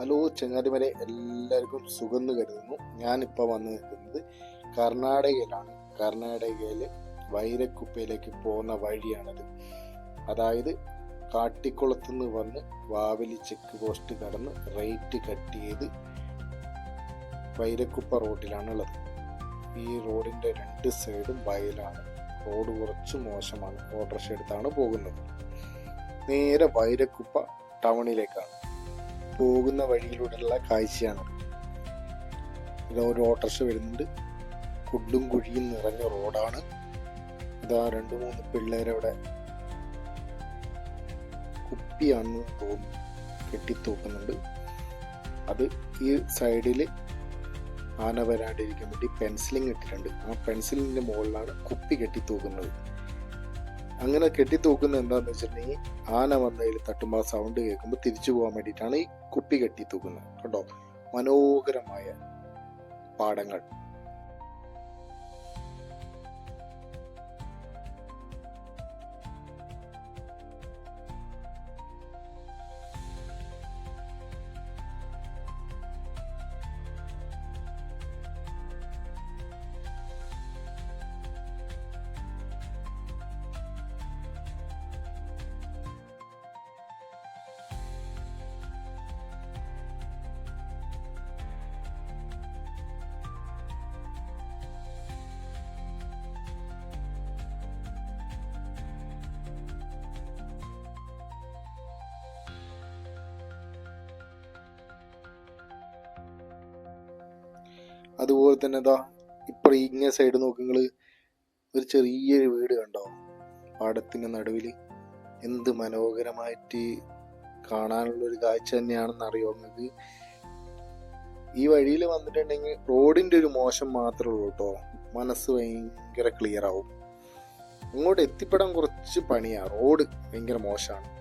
Hello ചെങ്ങാതിമരെ എല്ലാവർക്കും സുഖമെന്ന് കരുതുന്നു. ഞാനിപ്പോൾ വന്ന് നിൽക്കുന്നത് കർണാടകയിലാണ്. കർണാടകയിൽ വൈരക്കുപ്പയിലേക്ക് പോകുന്ന വഴിയാണത്. അതായത് കാട്ടിക്കുളത്ത് നിന്ന് വന്ന് വാവലി ചെക്ക് പോസ്റ്റ് കടന്ന് റേറ്റ് കട്ട് ചെയ്ത് വൈരക്കുപ്പ റോഡിലാണുള്ളത് ഈ റോഡിന്റെ രണ്ട് സൈഡും വയലാണ്. റോഡ് കുറച്ച് മോശമാണ്. ഓട്ടോറിക്ഷ എടുത്താണ് പോകുന്നത്. നേരെ വൈരക്കുപ്പ ടൗണിലേക്കാണ്. പോകുന്ന വഴിയിലൂടെയുള്ള കാഴ്ചയാണ്. ഇതാ ഒരു ഓട്ടർഷ വരുന്നുണ്ട്. കുണ്ടും കുഴിയും നിറഞ്ഞ റോഡാണ്. ഇതാ രണ്ട് മൂന്ന് പിള്ളേരവിടെ കുപ്പിയാണെന്ന് തോന്നുന്നു. കെട്ടിത്തൂക്കുന്നുണ്ട്. അത് ഈ സൈഡിൽ ആന വരാണ്ടിരിക്കാൻ വേണ്ടി പെൻസിലിങ് ഇട്ടിട്ടുണ്ട്. ആ പെൻസിലിന്റെ മുകളിലാണ് കുപ്പി കെട്ടിത്തൂക്കുന്നത്. അങ്ങനെ കെട്ടിത്തൂക്കുന്ന എന്താണെന്ന് വെച്ചിട്ടുണ്ടെങ്കിൽ ആന വന്നതിൽ തട്ടുമ്പോൾ സൗണ്ട് കേൾക്കുമ്പോൾ തിരിച്ചു പോകാൻ വേണ്ടിയിട്ടാണ് ഈ കുപ്പി കെട്ടിത്തൂക്കുന്നത്. കേട്ടോ മനോഹരമായ പാടങ്ങൾ. അതുപോലെ തന്നെ ഇതാ ഇപ്പം ഇങ്ങനെ സൈഡ് നോക്കുങ്ങൾ ഒരു ചെറിയൊരു വീട് കണ്ടോ? പാടത്തിന്റെ നടുവിൽ എന്ത് മനോഹരമായിട്ട് കാണാനുള്ള ഒരു കാഴ്ച തന്നെയാണെന്ന് അറിയോ നിങ്ങൾക്ക് ഈ വഴിയിൽ വന്നിട്ടുണ്ടെങ്കിൽ റോഡിന്റെ ഒരു മോശം മാത്രമേ ഉള്ളൂ കേട്ടോ. മനസ്സ് ഭയങ്കര ക്ലിയർ ആവും. അങ്ങോട്ട് എത്തിപ്പെടാൻ കുറച്ച് പണിയാണ് റോഡ് ഭയങ്കര മോശമാണ്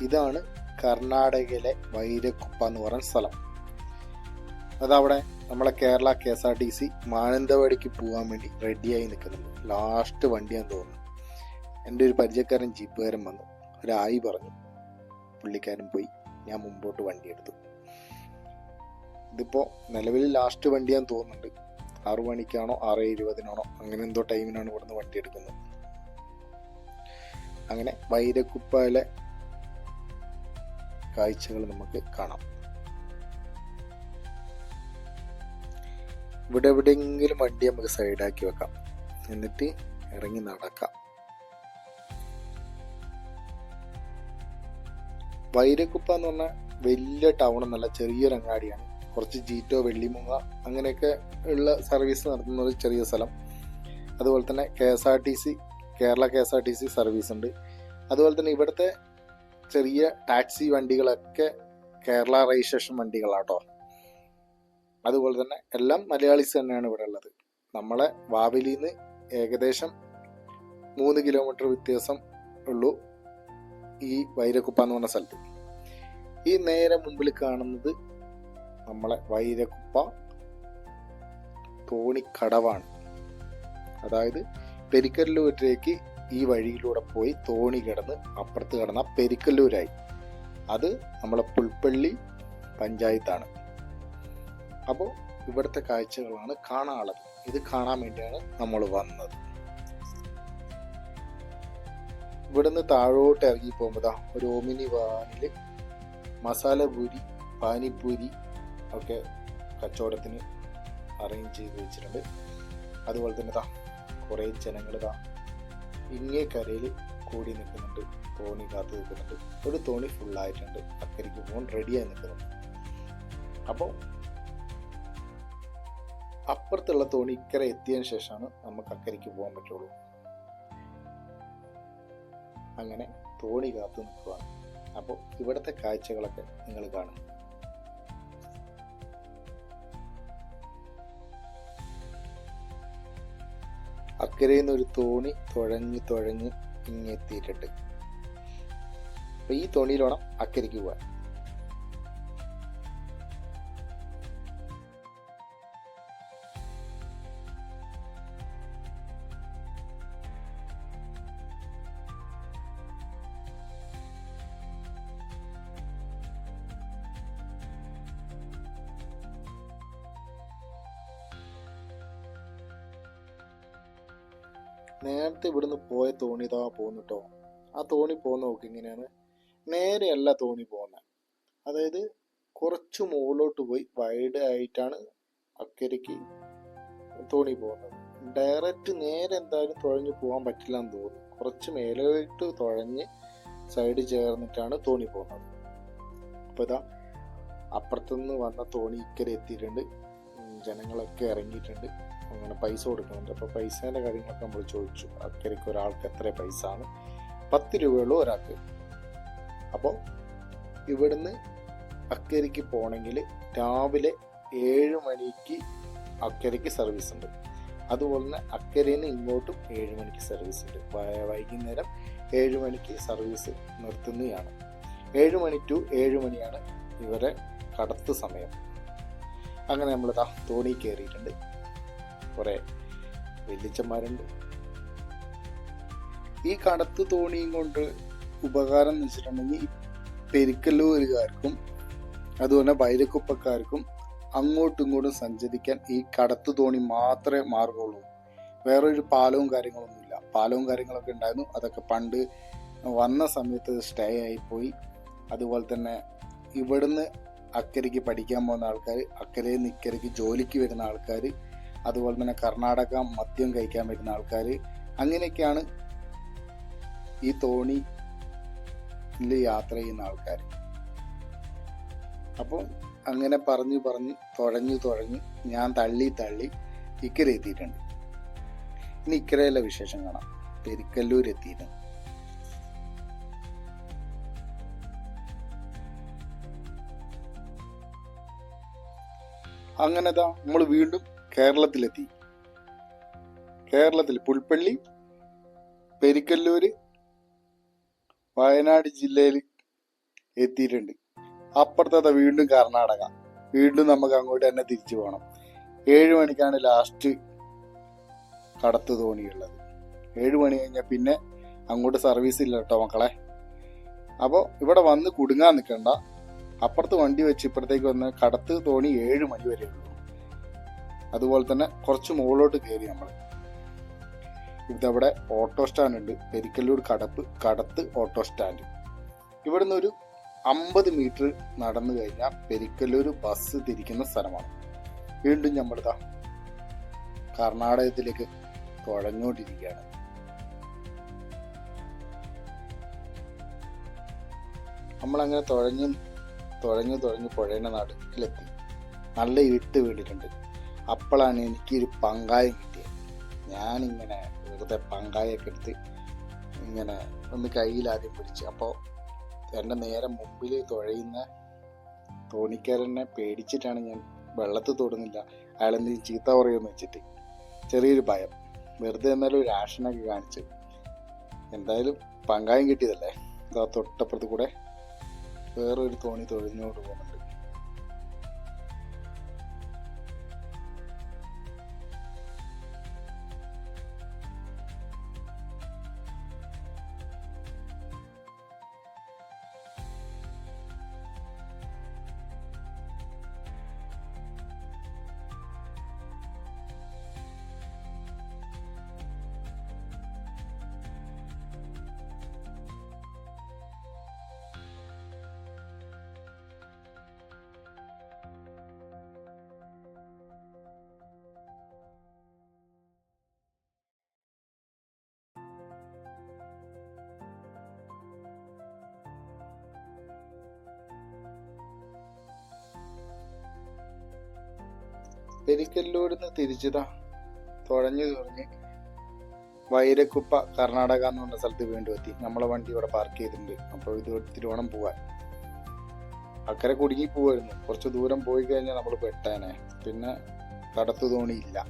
ഇതാണ് കർണാടകയിലെ വൈരക്കുപ്പ എന്ന് പറയുന്ന സ്ഥലം. അതവിടെ നമ്മളെ Kerala K S R T C മാനന്തവാടിക്ക് പോകാൻ വേണ്ടി റെഡിയായി നിൽക്കുന്നുണ്ട്. ലാസ്റ്റ് വണ്ടിയാന്ന് തോന്നുന്നു. എന്റെ ഒരു പരിചയക്കാരൻ ജീപ്പുകാരൻ വന്നു. ഒരായി പറഞ്ഞു പുള്ളിക്കാരൻ പോയി ഞാൻ മുമ്പോട്ട് വണ്ടി എടുത്തു. ഇതിപ്പോൾ നിലവിൽ ലാസ്റ്റ് വണ്ടിയാന്ന് തോന്നുന്നുണ്ട്. ആറു മണിക്കാണോ ആറ് ഇരുപതിനാണോ അങ്ങനെ എന്തോ ടൈമിനാണ് ഇവിടുന്ന് വണ്ടി എടുക്കുന്നത്. അങ്ങനെ വൈരക്കുപ്പയിലെ കാഴ്ചകൾ നമുക്ക് കാണാം. ഇവിടെ എവിടെയെങ്കിലും വണ്ടി നമുക്ക് സൈഡാക്കി വെക്കാം. എന്നിട്ട് ഇറങ്ങി നടക്കാം. വൈരക്കുപ്പ എന്ന് പറഞ്ഞാൽ വലിയ ടൗൺ എന്നല്ല ചെറിയൊരു അങ്ങാടിയാണ്. കുറച്ച് ജീറ്റോ വെള്ളിമുങ്ങ അങ്ങനെയൊക്കെ ഉള്ള സർവീസ് നടത്തുന്ന ഒരു ചെറിയ സ്ഥലം. അതുപോലെ തന്നെ K S R T C Kerala K S R T C service ഉണ്ട്. അതുപോലെ തന്നെ ഇവിടുത്തെ ചെറിയ ടാക്സി വണ്ടികളൊക്കെ കേരള രജിസ്ട്രേഷൻ വണ്ടികളാട്ടോ. അതുപോലെ തന്നെ എല്ലാം മലയാളീസ് തന്നെയാണ് ഇവിടെ ഉള്ളത്. നമ്മളെ വാവിലിയിൽ നിന്ന് ഏകദേശം മൂന്ന് കിലോമീറ്റർ വ്യത്യാസം ഉള്ളൂ ഈ വൈരക്കുപ്പ എന്ന് പറഞ്ഞ സ്ഥലത്ത്. ഈ നേരെ മുമ്പിൽ കാണുന്നത് നമ്മളെ വൈരക്കുപ്പ തോണിക്കടവാണ്. അതായത് പെരിക്കല്ലൂരിലേക്ക് ഈ വഴിയിലൂടെ പോയി തോണി കിടന്ന് അപ്പുറത്ത് കിടന്ന പെരിക്കല്ലൂരായി. അത് നമ്മളെ പുൽപ്പള്ളി പഞ്ചായത്താണ്. അപ്പോൾ ഇവിടുത്തെ കാഴ്ചകളാണ് കാണാനുള്ളത്. ഇത് കാണാൻ വേണ്ടിയാണ് നമ്മൾ വന്നത്. ഇവിടുന്ന് താഴോട്ട് ഇറങ്ങി പോകുമ്പോൾ ഒരു ഓമിനി വാനിൽ മസാല പൂരി പാനിപ്പൂരി ഒക്കെ കച്ചവടത്തിന് അറേഞ്ച് ചെയ്ത് വെച്ചിട്ടുണ്ട്. അതുപോലെ തന്നെ താ കുറേ ജനങ്ങൾ ദാ ഇങ്ങേ കരയിൽ കൂടി നിൽക്കുന്നുണ്ട്. തോണി കാത്തു നിൽക്കുന്നുണ്ട്. ഒരു തോണി ഫുള്ളായിട്ടുണ്ട് അക്കരയ്ക്ക് പോകാൻ റെഡിയായി നിൽക്കുന്നുണ്ട്. അപ്പോൾ അപ്പുറത്തുള്ള തോണി ഇക്കര എത്തിയതിന് ശേഷമാണ് നമുക്ക് അക്കരയ്ക്ക് പോകാൻ പറ്റുള്ളൂ. അങ്ങനെ തോണി കാത്തു നിൽക്കുവാണ്. അപ്പോൾ ഇവിടുത്തെ കാഴ്ചകളൊക്കെ നിങ്ങൾ കാണും. അക്കരയിൽ നിന്ന് ഒരു തോണി തുഴഞ്ഞ് തുഴഞ്ഞ് ഇങ്ങെത്തിയിട്ടുണ്ട് അപ്പൊ ഈ തോണിയിൽ വേണം അക്കരയ്ക്ക് പോവാൻ നേരത്തെ ഇവിടുന്ന് പോയ തോണി ഇതാ പോകുന്നുട്ടോ ആ തോണി പോകുന്ന നോക്ക് ഇങ്ങനെയാണ്. നേരെയല്ല തോണി പോകുന്നത് അതായത് കുറച്ച് മുകളിലോട്ട് പോയി വൈഡ് ആയിട്ടാണ് അക്കരയ്ക്ക് തോണി പോകുന്നത്. ഡയറക്റ്റ് നേരെ എന്തായാലും തുഴഞ്ഞു പോകാൻ പറ്റില്ല എന്ന് തോന്നുന്നു. കുറച്ച് മേലോട്ട് തുഴഞ്ഞ് സൈഡ് ചേർന്നിട്ടാണ് തോണി പോകുന്നത്. അപ്പോൾ ഇതാ അപ്പുറത്തുനിന്ന് വന്ന തോണി ഇക്കരെ എത്തിയിട്ടുണ്ട്. ജനങ്ങളൊക്കെ ഇറങ്ങിയിട്ടുണ്ട്. അങ്ങനെ പൈസ കൊടുക്കുന്നുണ്ട്. അപ്പോൾ പൈസേന്റെ കാര്യങ്ങളൊക്കെ നമ്മൾ ചോദിച്ചു. അക്കരയ്ക്ക് ഒരാൾക്ക് എത്ര പൈസ ആണ് പത്ത് രൂപയുള്ളൂ ഒരാൾക്ക്. അപ്പോൾ ഇവിടുന്ന് അക്കരയ്ക്ക് പോകണമെങ്കിൽ രാവിലെ ഏഴ് മണിക്ക് അക്കരയ്ക്ക് സർവീസ് ഉണ്ട് അതുപോലെ തന്നെ അക്കരയിൽ നിന്ന് ഇങ്ങോട്ടും ഏഴ് മണിക്ക് സർവീസ് ഉണ്ട് വൈകുന്നേരം ഏഴ് മണിക്ക് സർവീസ് നിർത്തുന്നതാണ് ഏഴ് മണി ടു ഏഴ് മണിയാണ് ഇവരെ കടത്ത് സമയം. അങ്ങനെ നമ്മൾ നമ്മളിതാ തോണി കയറിയിട്ടുണ്ട് കുറെ വെല്ലിച്ചന്മാരുണ്ട് ഈ കടത്ത് തോണിയും കൊണ്ട് ഉപകാരം എന്ന് വെച്ചിട്ടുണ്ടെങ്കിൽ പെരിക്കല്ലൂരുകാർക്കും അതുപോലെ വൈരക്കുപ്പക്കാർക്കും അങ്ങോട്ടും ഇങ്ങോട്ടും സഞ്ചരിക്കാൻ ഈ കടത്ത് തോണി മാത്രമേ മാർഗമുള്ളൂ. വേറൊരു പാലവും കാര്യങ്ങളൊന്നുമില്ല. പാലവും കാര്യങ്ങളൊക്കെ ഉണ്ടായിരുന്നു. അതൊക്കെ പണ്ട് വന്ന സമയത്ത് സ്റ്റേ ആയിപ്പോയി അതുപോലെ തന്നെ ഇവിടുന്ന് അക്കരയ്ക്ക് പഠിക്കാൻ പോകുന്ന ആൾക്കാർ അക്കരയിൽ നിന്ന് ഇക്കരയ്ക്ക് ജോലിക്ക് വരുന്ന ആൾക്കാർ അതുപോലെ തന്നെ കർണാടക മദ്യം കഴിക്കാൻ വരുന്ന ആൾക്കാർ അങ്ങനെയൊക്കെയാണ് ഈ തോണി യാത്ര ചെയ്യുന്ന ആൾക്കാർ. അപ്പോൾ അങ്ങനെ പറഞ്ഞു പറഞ്ഞ് തുഴഞ്ഞു തുഴഞ്ഞ് ഞാൻ തള്ളി തള്ളി ഇക്കര എത്തിയിട്ടുണ്ട്. ഇനി ഇക്കരയിലെ വിശേഷം കാണാം. പെരിക്കല്ലൂർ എത്തിയിട്ടുണ്ട്. അങ്ങനെതാ നമ്മൾ വീണ്ടും കേരളത്തിലെത്തി. കേരളത്തിൽ പുൽപ്പള്ളി പെരിക്കല്ലൂര് വയനാട് ജില്ലയിൽ എത്തിയിട്ടുണ്ട്. അപ്പുറത്തത് വീണ്ടും കർണാടക. വീണ്ടും നമുക്ക് അങ്ങോട്ട് തന്നെ തിരിച്ചു പോകണം ഏഴ് മണിക്കാണ് ലാസ്റ്റ് കടത്ത് തോണിയുള്ളത്. ഏഴ് മണി കഴിഞ്ഞാൽ പിന്നെ അങ്ങോട്ട് സർവീസ് ഇല്ല കേട്ടോ മക്കളെ. അപ്പോൾ ഇവിടെ വന്ന് കുടുങ്ങാൻ നിൽക്കണ്ട അപ്പുറത്ത് വണ്ടി വെച്ച് ഇപ്പുറത്തേക്ക് വന്ന് കടത്ത് തോണി ഏഴ് മണി വരെ ഉള്ളൂ. അതുപോലെ തന്നെ കുറച്ച് മുകളിലോട്ട് കയറി നമ്മൾ. ഇതവിടെ ഓട്ടോ സ്റ്റാൻഡ് ഉണ്ട്. പെരിക്കല്ലൂർ കടപ്പ് കടത്ത് ഓട്ടോ സ്റ്റാൻഡ്. ഇവിടുന്ന് ഒരു അമ്പത് മീറ്റർ നടന്നു കഴിഞ്ഞാൽ പെരിക്കല്ലൂർ ബസ് തിരിക്കുന്ന സ്ഥലമാണ്. വീണ്ടും നമ്മളിതാ കർണാടകത്തിലേക്ക് തുഴഞ്ഞുകൊണ്ടിരിക്കുകയാണ്. നമ്മളങ്ങനെ തുഴഞ്ഞു തുഴഞ്ഞു തുഴഞ്ഞു പുഴയുടെ നടുക്കിലെത്തി. നല്ല ഇരുട്ട് വീണിട്ടുണ്ട്. അപ്പോഴാണ് എനിക്കൊരു പങ്കായം കിട്ടിയത്. ഞാനിങ്ങനെ വെറുതെ പങ്കായൊക്കെ എടുത്ത് ഇങ്ങനെ ഒന്ന് കയ്യിലാദ്യം പിടിച്ച്. അപ്പോൾ എന്റെ നേരെ മുമ്പിൽ തുഴയുന്ന തോണിക്കാരനെ പേടിച്ചിട്ടാണ് ഞാൻ വെള്ളത്തിൽ തൊടുന്നില്ല. അയാളെന്തെങ്കിലും ചീത്ത പറയുമെന്ന് വെച്ചിട്ട് ചെറിയൊരു ഭയം. വെറുതെ എന്നാലും ഒരു ആക്ഷനൊക്കെ കാണിച്ചു എന്തായാലും പങ്കായം കിട്ടിയതല്ലേ? ഇതാ തൊട്ടപ്പുറത്ത് കൂടെ വേറൊരു തോണി തൊഴിഞ്ഞോണ്ട് പോകുന്നുണ്ട് പെരിക്കല്ലൂരിന്ന് തിരിച്ചതാ. തുഴഞ്ഞു തുഴഞ്ഞ് വൈരക്കുപ്പ കർണാടക എന്ന് പറഞ്ഞ സ്ഥലത്ത് വീണ്ടും എത്തി. നമ്മളെ വണ്ടി ഇവിടെ പാർക്ക് ചെയ്തിട്ടുണ്ട്. അപ്പോൾ ഇത് തിരുവോണം വേണം പോവാൻ. അക്കരെ കുടുങ്ങി പോവായിരുന്നു. കുറച്ച് ദൂരം പോയി കഴിഞ്ഞാൽ നമ്മൾ പെട്ടേനെ. പിന്നെ കടത്തു തോണിയില്ല.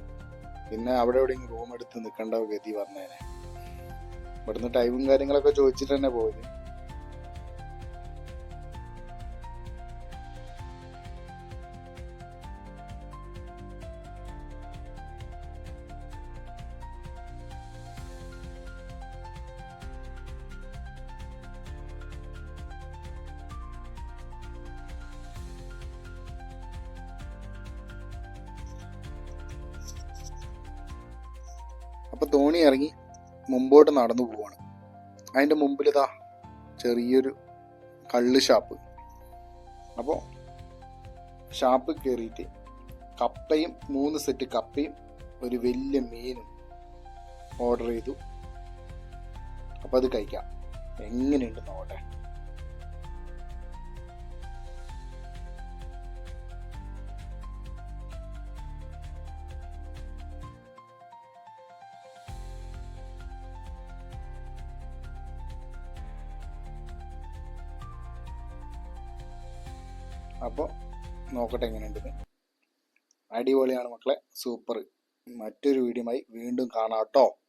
പിന്നെ അവിടെ എവിടെയെങ്കിലും റൂം എടുത്ത് നിൽക്കേണ്ട ഗതി വന്നേനെ. ഇവിടുന്ന് ടൈമും കാര്യങ്ങളൊക്കെ ചോദിച്ചിട്ട് തന്നെ പോയത്. അപ്പൊ തോണി ഇറങ്ങി മുമ്പോട്ട് നടന്നു പോവാണ്. അതിന്റെ മുമ്പിൽ ഇതാ ചെറിയൊരു കള്ള് ഷാപ്പ് അപ്പോൾ ഷാപ്പ് കയറിയിട്ട് കപ്പയും മൂന്ന് സെറ്റ് കപ്പയും ഒരു വലിയ മീനും ഓർഡർ ചെയ്തു. അപ്പോൾ അത് കഴിക്കാം. എങ്ങനെയുണ്ട് നോട്ടെ അപ്പോൾ നോക്കട്ടെ എങ്ങനെയുണ്ടെന്ന് അടിപൊളിയാണ് മക്കളെ. സൂപ്പർ. മറ്റൊരു വീഡിയോയുമായി വീണ്ടും കാണാം കേട്ടോ.